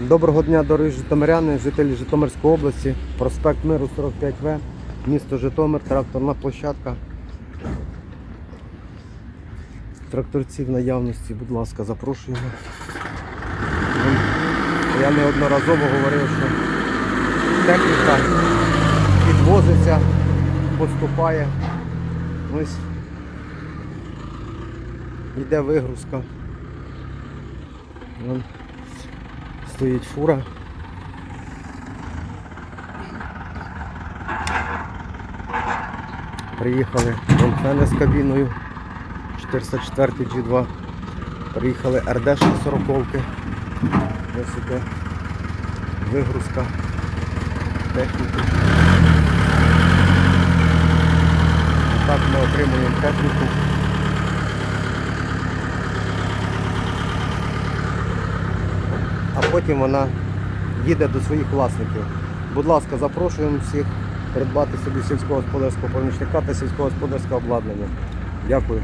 Доброго дня, дорогі житомиряни, жителі Житомирської області, проспект Миру 45В, місто Житомир, тракторна площадка. Тракторці в наявності, будь ласка, запрошуємо. Я неодноразово говорив, що техніка підвозиться, поступає. Ось йде вигрузка. Стоїть фура. Приїхали Донфени з кабіною 404 G2. Приїхали РД 40 Ось іде вигрузка техніки. Так ми отримуємо техніку. Потім вона їде до своїх власників. Будь ласка, запрошуємо всіх придбати собі сільськогосподарського помічника та сільськогосподарське обладнання. Дякую.